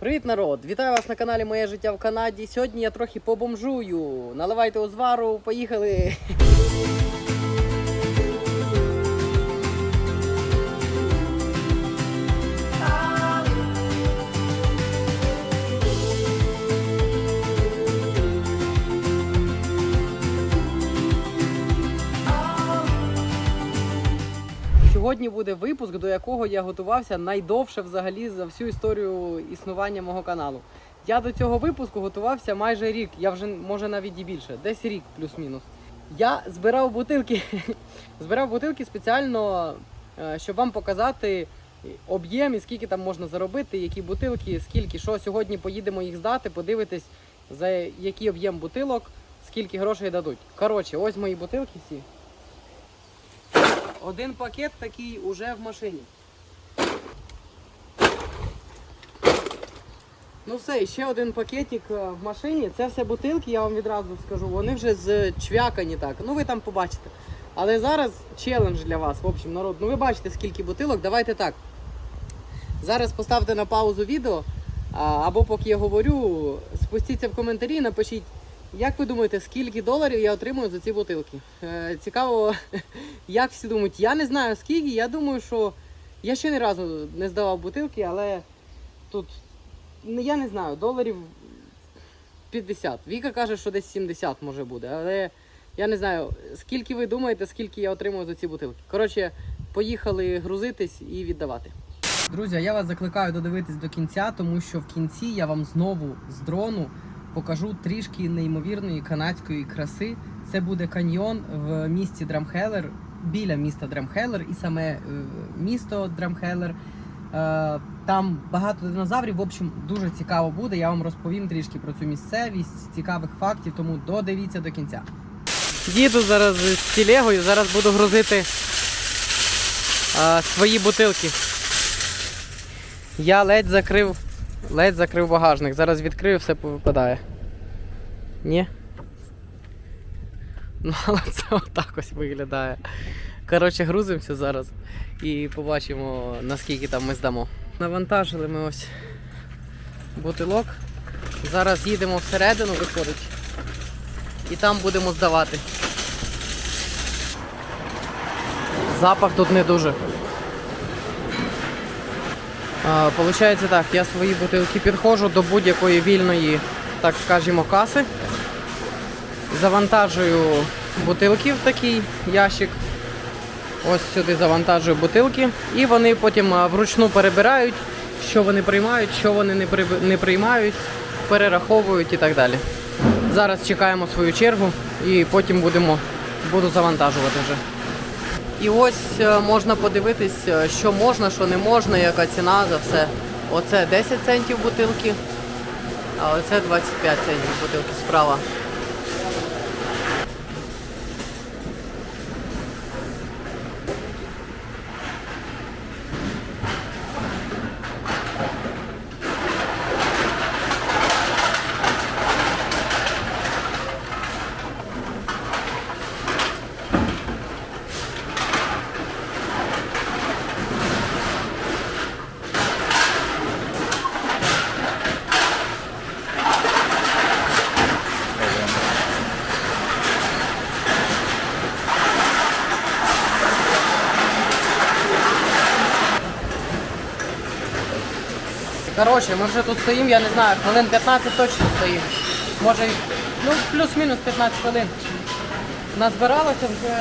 Привіт, народ! Вітаю вас на каналі Моє життя в Канаді. Сьогодні я трохи побомжую. Наливайте узвару, поїхали. Сьогодні буде випуск, до якого я готувався найдовше взагалі за всю історію існування мого каналу. Я до цього випуску готувався майже рік, я вже може навіть і більше, десь рік плюс-мінус. Я збирав бутилки, збирав бутилки спеціально, е, щоб вам показати об'єм і скільки там можна заробити, які бутилки, скільки що. Сьогодні поїдемо їх здати, подивитись, за який об'єм бутилок, скільки грошей дадуть. Коротше, ось мої бутилки всі. Один пакет такий уже в машині. Ну все, ще один пакетик е, в машині. Це все бутилки, я вам відразу скажу. Вони вже з чвякані так. Ну ви там побачите. Але зараз челендж для вас. В общем, народ. Ну ви бачите, скільки бутилок. Давайте так. Зараз поставте на паузу відео. Або поки я говорю, спустіться в коментарі напишіть, як ви думаєте, скільки доларів я отримую за ці бутилки? Е, цікаво, як всі думають. Я не знаю скільки, я думаю, що я ще ні разу не здавав бутилки, але тут ну, я не знаю, доларів 50. Віка каже, що десь 70 може буде, але я не знаю, скільки ви думаєте, скільки я отримую за ці бутилки. Коротше, поїхали грузитись і віддавати. Друзі, я вас закликаю додивитись до кінця, тому що в кінці я вам знову з дрону покажу трішки неймовірної канадської краси. Це буде каньйон в місті Драмхелер, біля міста Драмхелер, і саме е, місто Драмхелер. Е, Там багато динозаврів. В общем, дуже цікаво буде. Я вам розповім трішки про цю місцевість, цікавих фактів, тому додивіться до кінця. Їду зараз з телегою, зараз буду грузити е, свої бутилки. Я ледь закрив, ледь закрив багажник. Зараз відкрию, все повипадає. Ні? Ну, але це отак ось виглядає. Коротше, грузимося зараз і побачимо, наскільки там ми здамо. Навантажили ми ось бутилок. Зараз їдемо всередину, виходить. І там будемо здавати. Запах тут не дуже. Получається так, я свої бутилки підходжу до будь-якої вільної, так скажімо, каси. Завантажую бутилки в такий ящик. Ось сюди завантажую бутилки. І вони потім вручну перебирають, що вони приймають, що вони не приймають, перераховують і так далі. Зараз чекаємо свою чергу і потім будемо, буду завантажувати вже. І ось е, можна подивитись, е, що можна, що не можна, яка ціна за все. Оце 10 центів бутилки, а оце 25 центів бутилки справа. Коротше, ми вже тут стоїмо, я не знаю, хвилин 15 точно стоїмо. Може, ну, плюс-мінус 15 хвилин. Назбиралося вже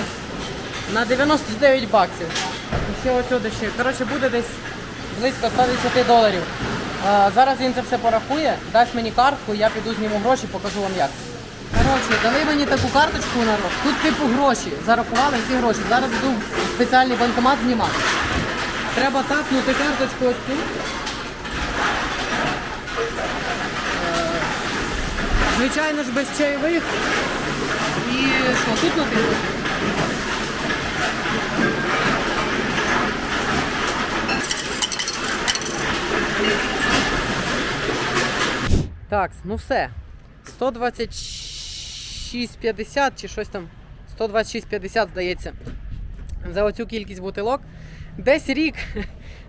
на 99 баксів. І ще отсюди ще. Коротше, буде десь близько 110 доларів. А, зараз він це все порахує, дасть мені картку, я піду зніму гроші, покажу вам як. Коротше, дали мені таку карточку народ. Тут типу гроші. Зарахували всі гроші. Зараз йду спеціальний банкомат знімати. Треба тапнути карточку ось тут. Звичайно ж без чайових. І що, тут написано? Так, ну все. 126,50 чи щось там. 126,50 здається. За оцю кількість бутилок. Десь рік,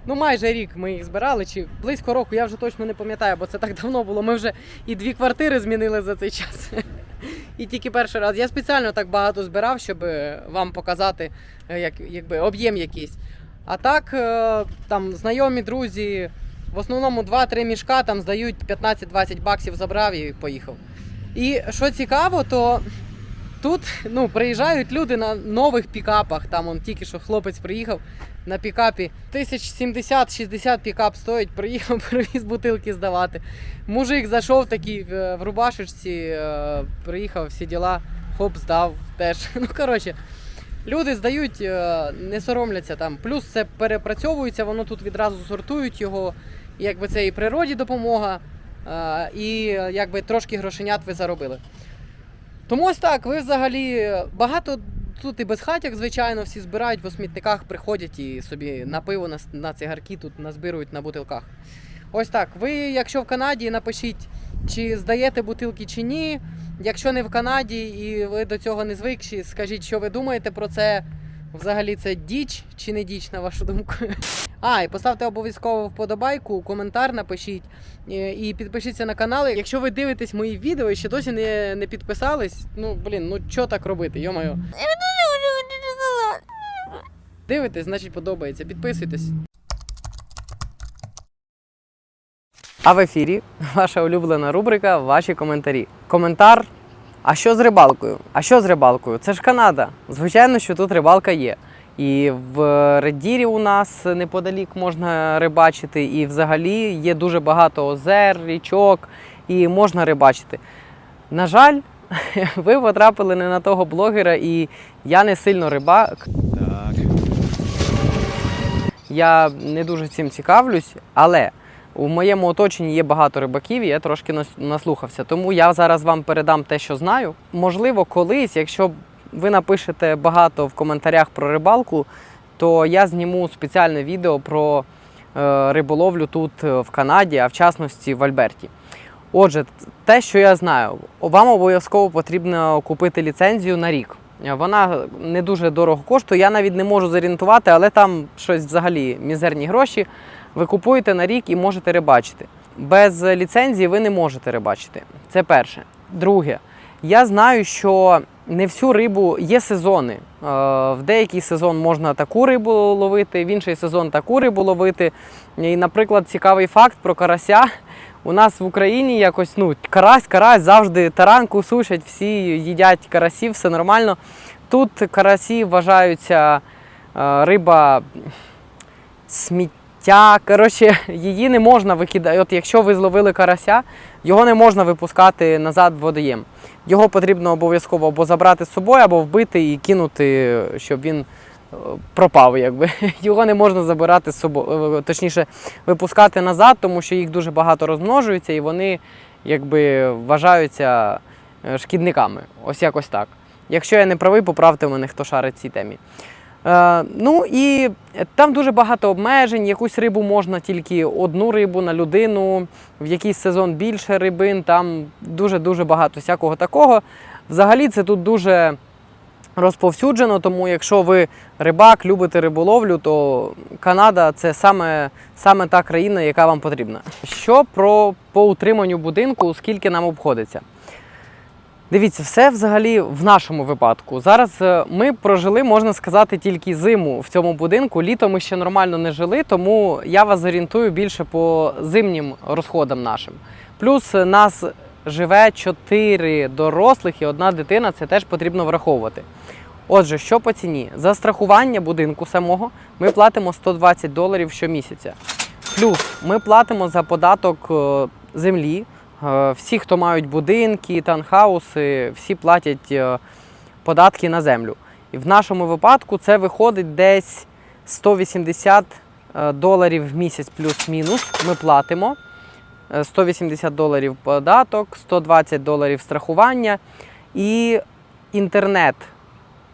Ну, майже рік ми їх збирали, чи близько року, я вже точно не пам'ятаю, бо це так давно було. Ми вже і дві квартири змінили за цей час. І тільки перший раз. Я спеціально так багато збирав, щоб е, вам показати е, як, якби, об'єм якийсь. А так, е, там знайомі друзі, в основному 2-3 мішка там здають 15-20 баксів забрав і поїхав. І що цікаво, то тут ну, приїжджають люди на нових пікапах. Там он тільки що хлопець приїхав на пікапі. Тисяч 70-60 пікап стоїть, приїхав, привіз бутилки здавати. Мужик зайшов такий в, в рубашечці, е, приїхав, всі діла, хоп, здав теж. Ну, коротше, люди здають, е, не соромляться там. Плюс це перепрацьовується, воно тут відразу сортують його. Якби це і природі допомога, е, і е, якби трошки грошенят ви заробили. Тому ось так, ви взагалі багато тут і без хатяк, звичайно, всі збирають по смітниках, приходять і собі на пиво, на, на цигарки тут назбирують на бутилках. Ось так. Ви, якщо в Канаді, напишіть, чи здаєте бутилки чи ні. Якщо не в Канаді і ви до цього не звикші, скажіть, що ви думаєте про це. Взагалі це діч чи не діч, на вашу думку. А, і поставте обов'язково вподобайку, коментар напишіть е, і підпишіться на канал. Якщо ви дивитесь мої відео і ще досі не, не підписались, ну блін, ну що так робити, йомаю. Дивитесь, значить подобається. Підписуйтесь. А в ефірі ваша улюблена рубрика Ваші коментарі. Коментар. А що з рибалкою? А що з рибалкою? Це ж Канада. Звичайно, що тут рибалка є. І в Реддірі у нас неподалік можна рибачити, і взагалі є дуже багато озер, річок, і можна рибачити. На жаль, ви потрапили не на того блогера, і я не сильно рибак. Так. Я не дуже цим цікавлюсь, але у моєму оточенні є багато рибаків, і я трошки нас- наслухався. Тому я зараз вам передам те, що знаю. Можливо, колись, якщо ви напишете багато в коментарях про рибалку, то я зніму спеціальне відео про е, риболовлю тут е, в Канаді, а в частності в Альберті. Отже, те, що я знаю, вам обов'язково потрібно купити ліцензію на рік. Вона не дуже дорого коштує. Я навіть не можу зорієнтувати, але там щось взагалі мізерні гроші. Ви купуєте на рік і можете рибачити. Без ліцензії ви не можете рибачити. Це перше. Друге, я знаю, що не всю рибу є сезони. Е, В деякий сезон можна таку рибу ловити, в інший сезон таку рибу ловити. І, наприклад, цікавий факт про карася. У нас в Україні якось ну, карась, карась завжди таранку сушать, всі їдять карасів, все нормально. Тут карасі вважаються е, риба сміття. Коротше, її не можна викидати. От якщо ви зловили карася, його не можна випускати назад в водоєм. Його потрібно обов'язково або забрати з собою, або вбити і кинути, щоб він е, пропав. Якби. Його не можна забирати з собою, е, точніше, випускати назад, тому що їх дуже багато розмножується і вони якби вважаються е, шкідниками. Ось якось так. Якщо я не правий, поправте мене, хто шарить цій темі. Е, ну і там дуже багато обмежень. Якусь рибу можна тільки одну рибу на людину, в якийсь сезон більше рибин, там дуже-дуже багато всякого такого. Взагалі це тут дуже розповсюджено, тому якщо ви рибак, любите риболовлю, то Канада це саме, саме та країна, яка вам потрібна. Що про по утриманню будинку, скільки нам обходиться? Дивіться, все взагалі в нашому випадку. Зараз е, ми прожили, можна сказати, тільки зиму в цьому будинку. Літо ми ще нормально не жили, тому я вас зорієнтую більше по зимнім розходам нашим. Плюс е, нас живе чотири дорослих і одна дитина, це теж потрібно враховувати. Отже, що по ціні? За страхування будинку самого ми платимо 120 доларів щомісяця. Плюс ми платимо за податок е, землі. Е, Всі, хто мають будинки, танхауси, всі платять е, податки на землю. І в нашому випадку це виходить десь 180 е, доларів в місяць плюс-мінус. Ми платимо. Е, 180 доларів податок, 120 доларів страхування і інтернет.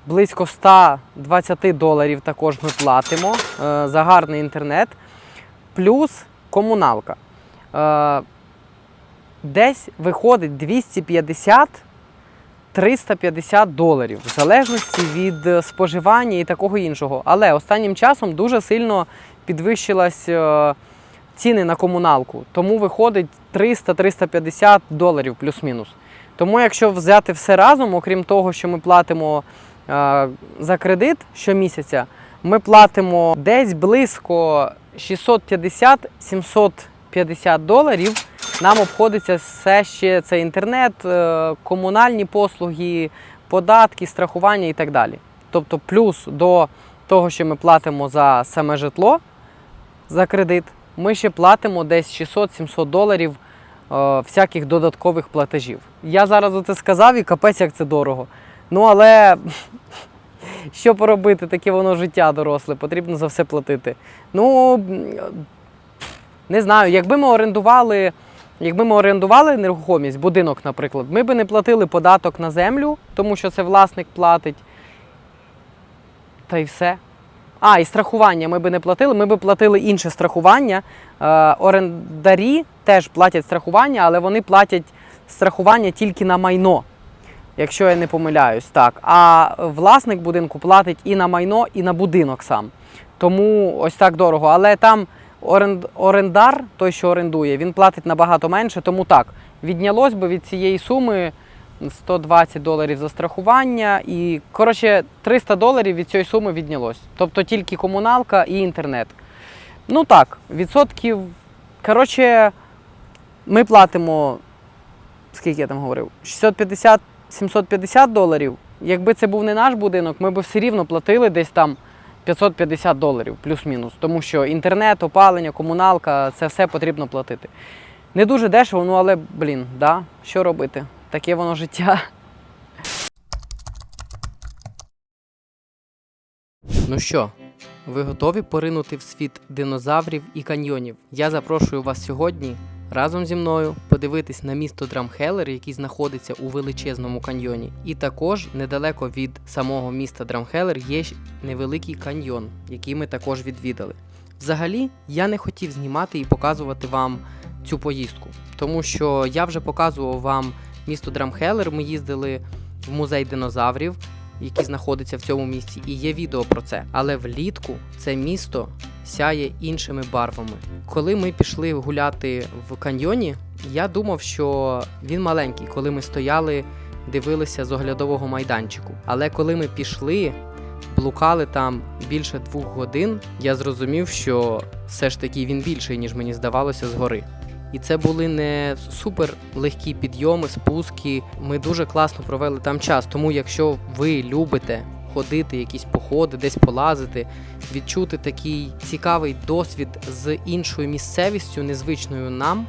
Близько 120 доларів також ми платимо за гарний інтернет, плюс комуналка. Десь виходить 250 350 доларів, в залежності від е, споживання і такого іншого. Але останнім часом дуже сильно підвищилась е, ціни на комуналку. Тому виходить 300-350 доларів плюс-мінус. Тому, якщо взяти все разом, окрім того, що ми платимо е, за кредит щомісяця, ми платимо десь близько 650-750 доларів. Нам обходиться все ще це інтернет, е, комунальні послуги, податки, страхування і так далі. Тобто, плюс до того, що ми платимо за саме житло за кредит, ми ще платимо десь 600-700 доларів е, всяких додаткових платежів. Я зараз оце сказав і капець, як це дорого. Ну але що поробити, таке воно життя доросле, потрібно за все платити. Ну не знаю, якби ми орендували. Якби ми орендували нерухомість, будинок, наприклад, ми би не платили податок на землю, тому що це власник платить. Та й все. А, і страхування ми би не платили, ми би платили інше страхування. Е, орендарі теж платять страхування, але вони платять страхування тільки на майно, якщо я не помиляюсь. Так. А власник будинку платить і на майно, і на будинок сам. Тому ось так дорого. Але там орендар, той, що орендує, він платить набагато менше, тому так, віднялось би від цієї суми 120 доларів за страхування і, коротше, 300 доларів від цієї суми віднялось. Тобто тільки комуналка і інтернет. Ну так, відсотків. Коротше, ми платимо, скільки я там говорив, 650-750 доларів. Якби це був не наш будинок, ми б все рівно платили десь там 550 доларів, плюс-мінус. Тому що інтернет, опалення, комуналка це все потрібно платити. Не дуже дешево, ну але, блін, да, що робити? Таке воно життя. Ну що, ви готові поринути в світ динозаврів і каньйонів? Я запрошую вас сьогодні разом зі мною подивитись на місто Драмхелер, який знаходиться у величезному каньйоні. І також недалеко від самого міста Драмхелер є невеликий каньйон, який ми також відвідали. Взагалі, я не хотів знімати і показувати вам цю поїздку, тому що я вже показував вам місто Драмхелер. Ми їздили в музей динозаврів, який знаходиться в цьому місті, і є відео про це. Але влітку це місто сяє іншими барвами. Коли ми пішли гуляти в каньйоні, я думав, що він маленький, коли ми стояли, дивилися з оглядового майданчику. Але коли ми пішли, блукали там більше двох годин, я зрозумів, що все ж таки він більший, ніж мені здавалося згори. І це були не супер легкі підйоми, спуски. Ми дуже класно провели там час. Тому, якщо ви любите ходити, якісь походи, десь полазити, відчути такий цікавий досвід з іншою місцевістю, незвичною нам,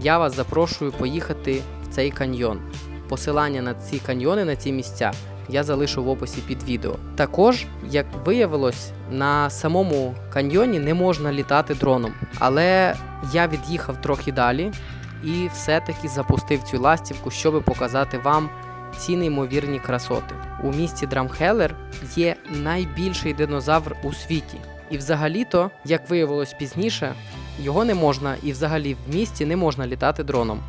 я вас запрошую поїхати в цей каньйон. Посилання на ці каньйони, на ці місця я залишу в описі під відео. Також, як виявилось, на самому каньйоні не можна літати дроном, але я від'їхав трохи далі і все-таки запустив цю ластівку, щоб показати вам ці неймовірні красоти. У місті Драмхелер є найбільший динозавр у світі. І взагалі-то, як виявилось пізніше, його не можна і взагалі в місті не можна літати дроном.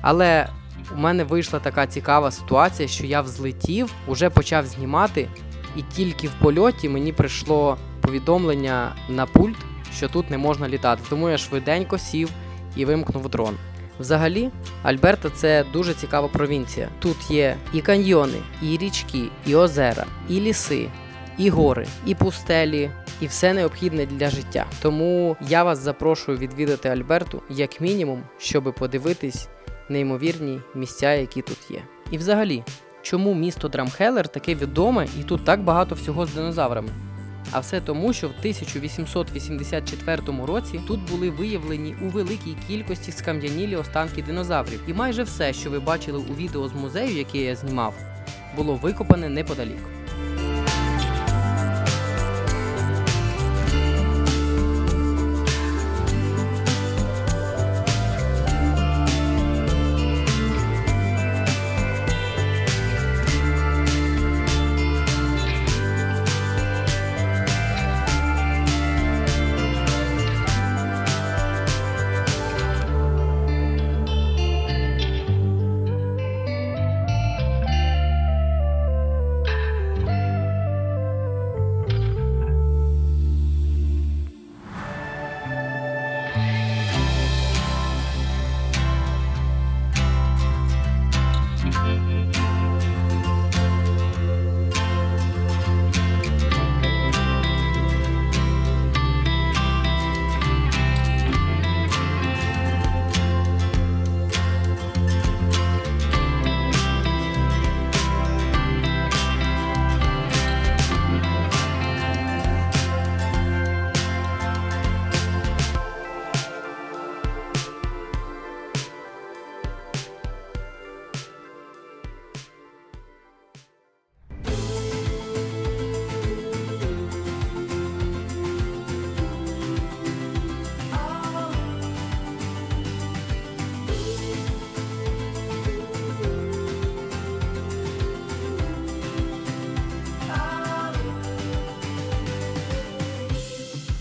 Але у мене вийшла така цікава ситуація, що я взлетів, уже почав знімати, і тільки в польоті мені прийшло повідомлення на пульт, що тут не можна літати. Тому я швиденько сів і вимкнув дрон. Взагалі, Альберта це дуже цікава провінція. Тут є і каньйони, і річки, і озера, і ліси, і гори, і пустелі, і все необхідне для життя. Тому я вас запрошую відвідати Альберту як мінімум, щоб подивитись неймовірні місця, які тут є. І взагалі, чому місто Драмхелер таке відоме і тут так багато всього з динозаврами? А все тому, що в 1884 році тут були виявлені у великій кількості скам'янілі останки динозаврів. І майже все, що ви бачили у відео з музею, яке я знімав, було викопане неподалік.